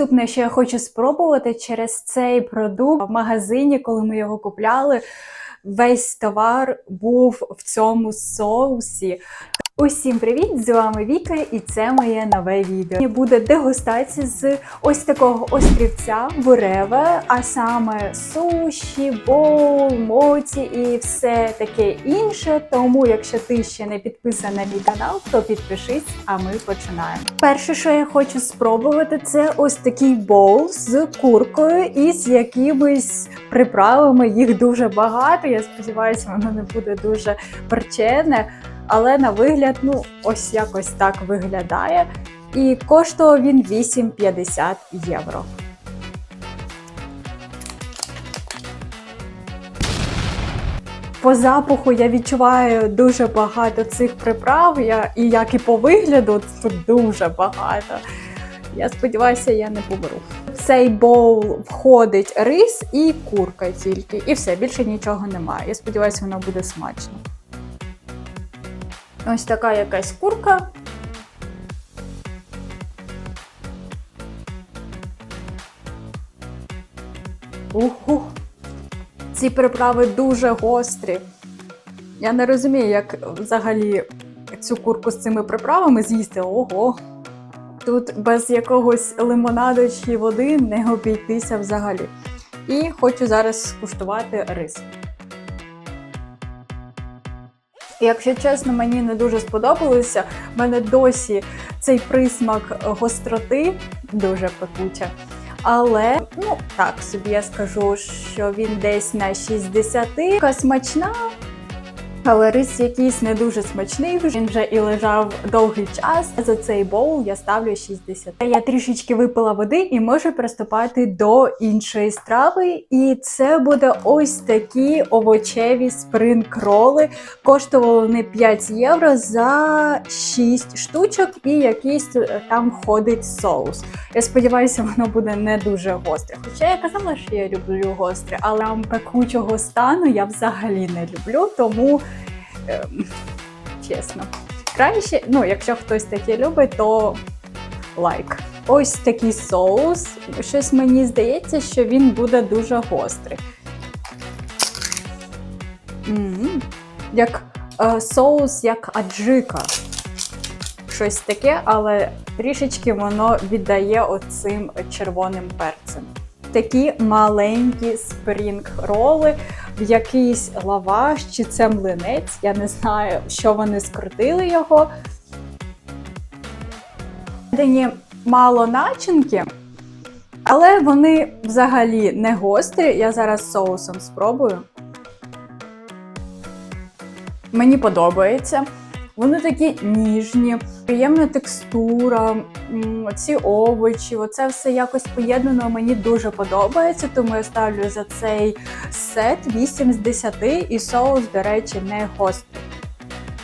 Наступне, що я хочу спробувати через цей продукт в магазині, коли ми його купляли, весь товар був в цьому соусі. Усім привіт! З вами Віка, і це моє нове відео. Буде дегустація з ось такого острівця буреве, а саме суші, боул, моці і все таке інше. Тому, якщо ти ще не підписана на мій канал, то підпишись, а ми починаємо. Перше, що я хочу спробувати, це ось такий боул з куркою і з якимись приправами. Їх дуже багато. Я сподіваюся, воно не буде дуже перчене. Але на вигляд, ну, ось якось так виглядає. І коштував він 8,50 євро. По запаху я відчуваю дуже багато цих приправ, я, і як і по вигляду, тут дуже багато. Я сподіваюся, я не поберу. В цей боул входить рис і курка тільки. І все, більше нічого немає. Я сподіваюся, воно буде смачно. Ось така якась курка. Уху. Ці приправи дуже гострі. Я не розумію, як взагалі цю курку з цими приправами з'їсти. Ого. Тут без якогось лимонаду чи води не обійтися взагалі. І хочу зараз скуштувати рис. Якщо чесно, мені не дуже сподобалося. У мене досі цей присмак гостроти дуже пекуче. Але, ну так собі я скажу, що він десь на 60. Така смачна, але рис якийсь не дуже смачний. Він вже і лежав довгий час. За цей боул я ставлю 60. Я трішечки випила води і можу приступати до іншої страви. І це буде ось такі овочеві спринг-роли. Коштували вони 5 євро за 6 штучок, і якийсь е, там входить соус. Я сподіваюся, воно буде не дуже гостре. Хоча я казала, що я люблю гостре, але пекучого стану я взагалі не люблю, тому ем, чесно. Краще, ну, якщо хтось таке любить, то лайк. Ось такий соус. Щось мені здається, що він буде дуже гострий. М, Як е, соус, як аджика. Щось таке, але трішечки воно віддає оцим червоним перцем. Такі маленькі спрінг-роли, в якийсь лаваш чи це млинець. Я не знаю, що вони скрутили його. Всередині мало начинки, але вони взагалі не гострі. Я зараз соусом спробую. Мені подобається. Вони такі ніжні, приємна текстура, ці овочі, оце все якось поєднано. Мені дуже подобається, тому я ставлю за цей сет 8 з 10 і соус, до речі, не гострий.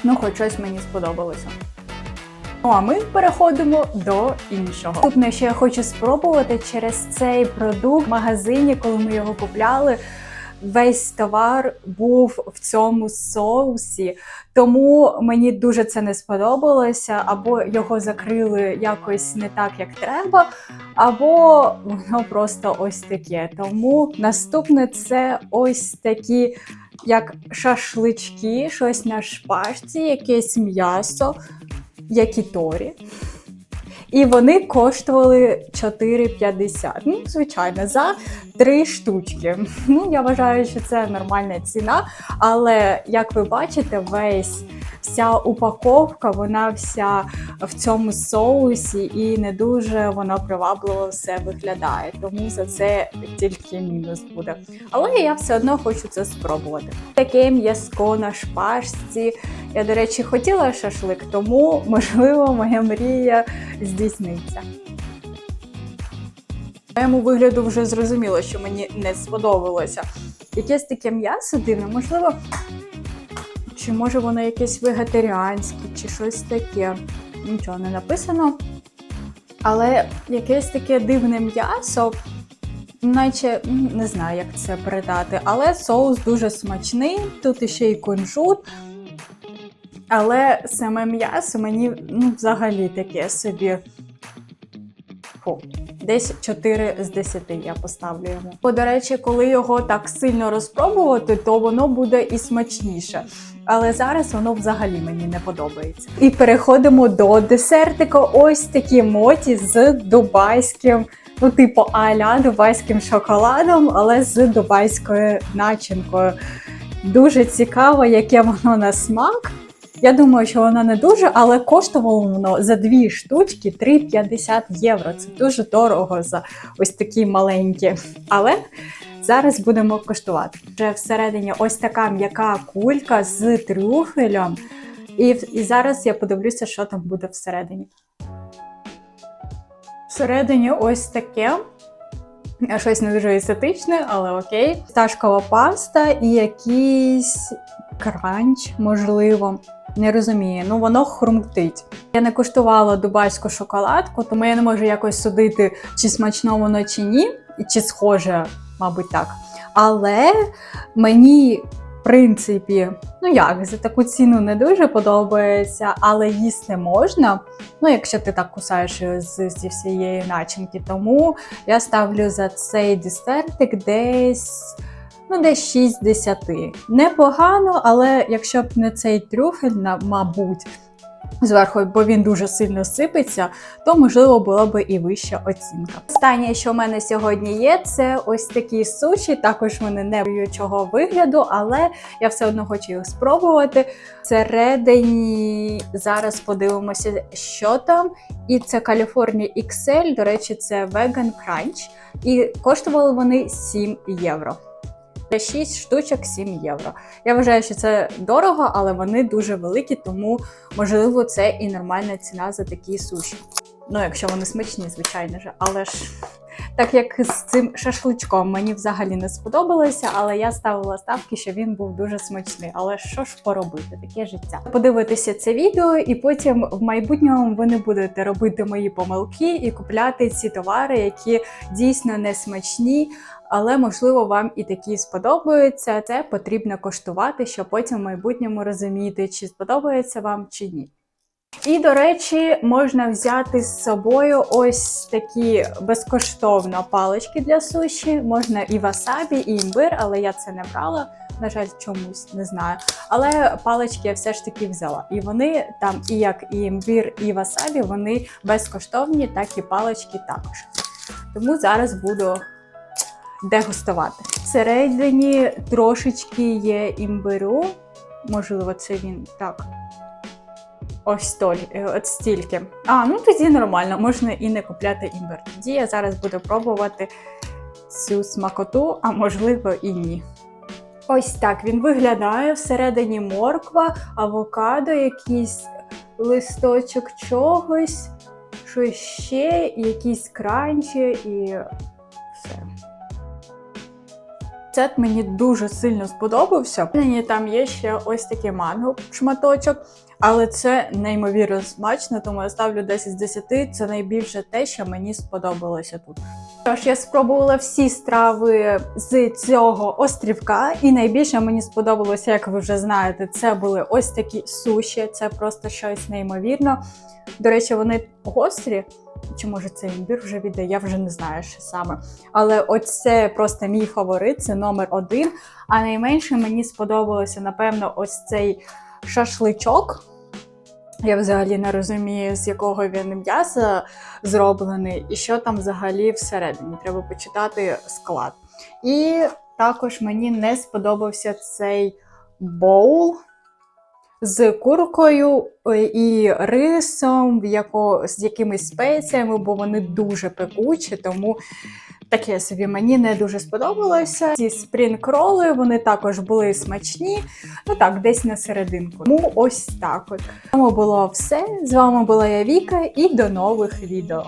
Ну, хоч щось мені сподобалося. Ну, а ми переходимо до іншого. Наступне, що я хочу спробувати через цей продукт в магазині, коли ми його купляли. Весь товар був в цьому соусі, тому мені дуже це не сподобалося, або його закрили якось не так, як треба, або воно просто ось таке. Тому наступне це ось такі, як шашлички, щось на шпажці, якесь м'ясо, якіторі. І вони коштували 4,50. Ну, звичайно, за три штучки. Ну, я вважаю, що це нормальна ціна. Але як ви бачите, весь вся упаковка, вона вся в цьому соусі, і не дуже воно привабливо все виглядає. Тому за це тільки мінус буде. Але я все одно хочу це спробувати. Таке м'язко на шпажці. Я, до речі, хотіла шашлик, тому можливо моя мрія здійсниться. Моєму вигляду вже зрозуміло, що мені не сподобалося. Якесь таке м'ясо дивне, можливо, чи може воно якесь вегетаріанське, чи щось таке. Нічого не написано. Але якесь таке дивне м'ясо, наче не знаю, як це передати. Але соус дуже смачний, тут іще і кунжут. Але саме м'ясо мені ну, взагалі таке собі. Фу, Десь 4 з 10 я поставлю йому. Бо, до речі, коли його так сильно розпробувати, то воно буде і смачніше. Але зараз воно взагалі мені не подобається. І переходимо до десертика. Ось такі моті з дубайським, ну, типу аля дубайським шоколадом, але з дубайською начинкою. Дуже цікаво, яке воно на смак. Я думаю, що воно не дуже, але коштувало воно за дві штучки 3,50 євро. Це дуже дорого за ось такі маленькі. Але зараз будемо коштувати. Вже всередині ось така м'яка кулька з трюфелем. І, і зараз я подивлюся, що там буде всередині. Всередині ось таке. Щось не дуже естетичне, але окей. Пташкова паста і якийсь кранч, можливо. Не розумію, ну воно хрумтить. Я не куштувала дубайську шоколадку, тому я не можу якось судити, чи смачно воно чи ні, чи схоже, мабуть, так. Але мені, в принципі, ну як, за таку ціну не дуже подобається, але їсти можна. Ну, якщо ти так кусаєш з, зі всієї начинки. Тому я ставлю за цей десертик десь. Ну, десь 6 10. Непогано, але якщо б не цей трюфель, мабуть, зверху, бо він дуже сильно сипеться, то можливо була б і вища оцінка. Останнє, що в мене сьогодні є, це ось такі суші. Також вони не боючого вигляду, але я все одно хочу їх спробувати. Всередині зараз подивимося, що там. І це California XL, до речі, це Vegan Crunch. І коштували вони 7 євро. За 6 штучок 7 євро. Я вважаю, що це дорого, але вони дуже великі, тому можливо це і нормальна ціна за такі суші. Ну, якщо вони смачні, звичайно ж. Але ж так як з цим шашличком мені взагалі не сподобалося, але я ставила ставки, що він був дуже смачний. Але що ж поробити, таке життя. Подивитися це відео, і потім в майбутньому ви не будете робити мої помилки і купляти ці товари, які дійсно не смачні. Але можливо вам і такі сподобаються. Це потрібно коштувати, щоб потім в майбутньому розуміти, чи сподобається вам чи ні. І, до речі, можна взяти з собою ось такі безкоштовно палички для суші. Можна і васабі, і імбир, але я це не брала. На жаль, чомусь не знаю. Але палички я все ж таки взяла. І вони там, і як і імбир, і васабі, вони безкоштовні, так і палички також. Тому зараз буду дегустувати. Всередині трошечки є імбиру. Можливо, це він так. Ось толь, е, от стільки. А, ну тоді нормально, можна і не купляти імбир. Тоді я зараз буду пробувати цю смакоту, а можливо і ні. Ось так він виглядає. Всередині морква, авокадо, якийсь листочок чогось, щось ще, якісь кранчі і. Рецепт мені дуже сильно сподобався. Мені там є ще ось такий манго шматочок, але це неймовірно смачно, тому я ставлю 10 з 10. Це найбільше те, що мені сподобалося тут. Тож я спробувала всі страви з цього острівка, і найбільше мені сподобалося, як ви вже знаєте, це були ось такі суші. Це просто щось неймовірно. До речі, вони гострі. Чи може це імбір вже віде, я вже не знаю, що саме. Але оце просто мій фаворит, це номер один. А найменше мені сподобалося, напевно, ось цей шашличок. Я взагалі не розумію, з якого він м'яса зроблений, і що там взагалі всередині. Треба почитати склад. І також мені не сподобався цей боул з куркою е, і рисом, яко, з якимись спеціями, бо вони дуже пекучі, тому таке собі мені не дуже сподобалося. Ці спрінг-роли, вони також були смачні, ну так, десь на серединку. Тому ось так от. Тому було все. З вами була я Віка, і до нових відео.